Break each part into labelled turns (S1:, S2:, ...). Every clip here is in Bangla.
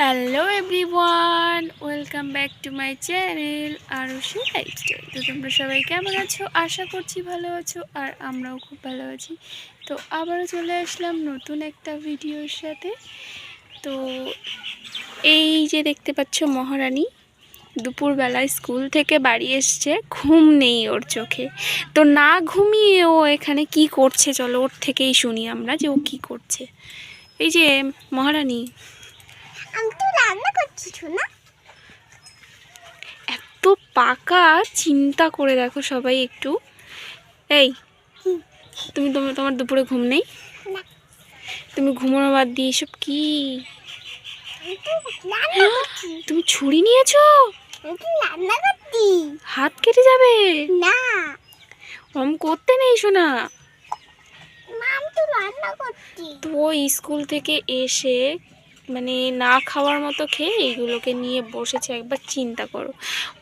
S1: Hello everyone welcome back to my channel Arushi lifestyle তো তোমরা সবাই কেমন আছো? আশা করছি ভালো আছো, আর আমরাও খুব ভালো আছি। তো আবারও চলে আসলাম নতুন একটা ভিডিওর সাথে। তো এই যে দেখতে পাচ্ছ মহারানী, দুপুরবেলায় স্কুল থেকে বাড়ি এসছে। ঘুম নেই ওর চোখে। তো না ঘুমিয়ে ও এখানে কি করছে, চলো ওর থেকেই শুনি আমরা যে ও কি করছে। এই যে মহারানী
S2: আমি তো রান্না করছি না
S1: এত পাকা চিন্তা করে দেখো সবাই একটু। এই তুমি তোমার তোমার দুপুরে ঘুম নেই? তুমি ঘুমানো বাদ দিয়ে এসব কি?
S2: করছি।
S1: তুমি ছুরি নিয়েছো? হাত কেটে যাবে?
S2: না।
S1: ওম করতে নেই শোনা
S2: তো
S1: স্কুল থেকে এসে মানে না খাওয়ার মতো খেয়ে এইগুলোকে নিয়ে বসেছে একবার চিন্তা করো।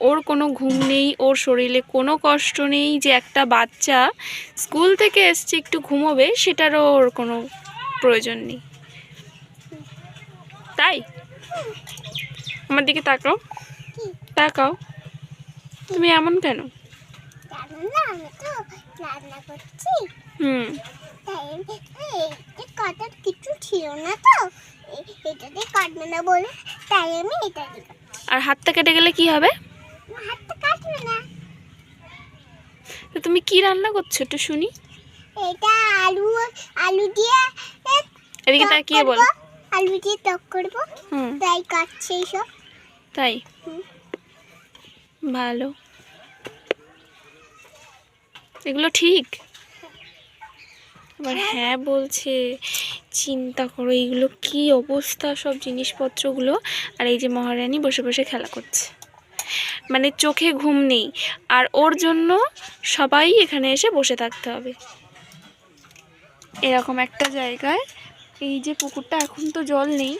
S1: ওর কোনো ঘুম নেই ওর শরীরে কোনো কষ্ট নেই যে একটা বাচ্চা স্কুল থেকে এসছে একটু ঘুমোবে সেটারও ওর কোনো প্রয়োজন নেই। তাই? আমার দিকে তাকাও। তাকাও। তুমি এমন কেন? হুম
S2: তাই আমি এই যে কাটার কিছু ছিল না তো এ- এটা দিয়ে কাটবে না বলে তাই আমি এটা
S1: আর হাতটা কেটে গেলে কি হবে?
S2: হাতটা কাটবে না।
S1: তো তুমি কি রান্না করছ একটু শুনি।
S2: এটা আলু আলু দিয়ে
S1: এদিকে তাকিয়ে বল।
S2: আলু দিয়ে টক করব।
S1: হুম।
S2: তাই কাটছে এইসব।
S1: তাই? ভালো। এগুলো ঠিক? আবার হ্যাঁ বলছে। চিন্তা করো, এইগুলো কি অবস্থা সব জিনিসপত্রগুলো? আর এই যে মহারানী বসে বসে খেলা করছে। মানে চোখে ঘুম নেই। আর ওর জন্য সবাই এখানে এসে বসে থাকতে হবে। এরকম একটা জায়গায় এই যে পুকুরটা, এখন তো জল নেই।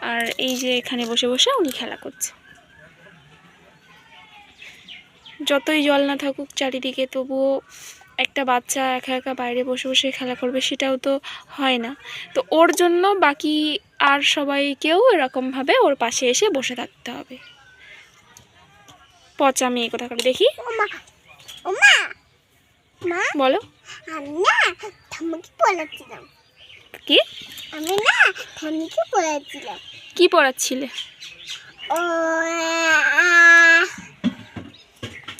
S1: আর এই যে এখানে বসে বসে উনি খেলা করছে। যতই জল না থাকুক চারিদিকে, তবুও একটা বাচ্চা একা একা বাইরে বসে বসে খেলা করবে সেটাও তো হয় না। তো ওর জন্য বাকি আর সবাইকেও এরকমভাবে ওর পাশে এসে বসে থাকতে হবে। পচা মেয়ে কথা করে দেখি। বলো। কি?
S2: আমি না ঠাম্মিকে পড়াচ্ছিলাম।
S1: কি পড়াচ্ছিলে?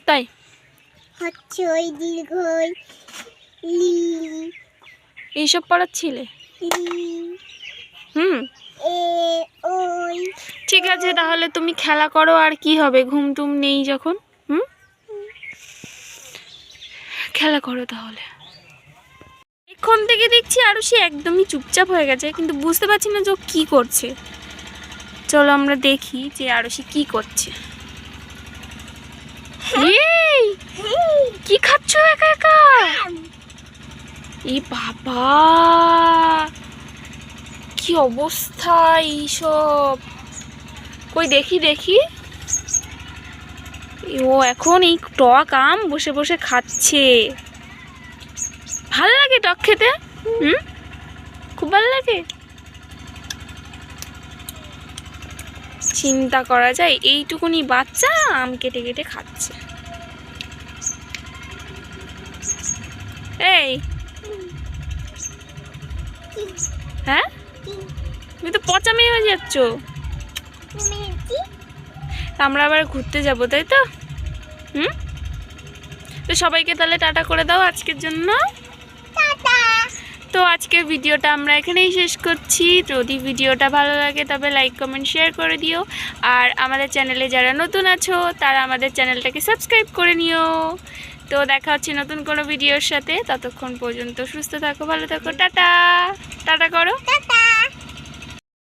S1: তাই?
S2: হচ্ছে ওই দীর্ঘই লি
S1: এইসব পড়াচ্ছিলে হুম। ঠিক আছে তাহলে তুমি খেলা করো আর কি হবে? ঘুম টুম নেই যখন? হুম? খেলা করো তাহলে। এক্ষণ থেকে দেখছি আরও সে একদমই চুপচাপ হয়ে গেছে কিন্তু বুঝতে পারছি না যে ও কী করছে। চলো আমরা দেখি যে আরশি কি করছে। কি খাচ্ছ একা একা? এই বাবা, কি অবস্থা এইসব? কই দেখি দেখি। ও এখন এই টক আম বসে বসে খাচ্ছে। ভালো লাগে টক খেতে? হুম? খুব ভালো লাগে? চিন্তা করা যায়, এইটুকুনি বাচ্চা আম কেটে কেটে খাচ্ছে। এই। হ্যাঁ? তুমি তো পচা মেয়ে হয়ে যাচ্ছ। আমরা আবার ঘুরতে যাব, তাই তো? হুম? তো সবাইকে তাহলে টাটা করে দাও আজকের জন্য। তো আজকে ভিডিওটা আমরা এখানেই শেষ করছি। যদি ভিডিওটা ভালো লাগে তবে লাইক কমেন্ট শেয়ার করে দিও। আর আমাদের চ্যানেলে যারা নতুন আছো, তারা আমাদের চ্যানেলটাকে সাবস্ক্রাইব করে নিও। তো দেখা হচ্ছে নতুন কোনো ভিডিওর সাথে। ততক্ষণ পর্যন্ত সুস্থ থাকো, ভালো থাকো। টাটা। টাটা করো।
S2: টাটা।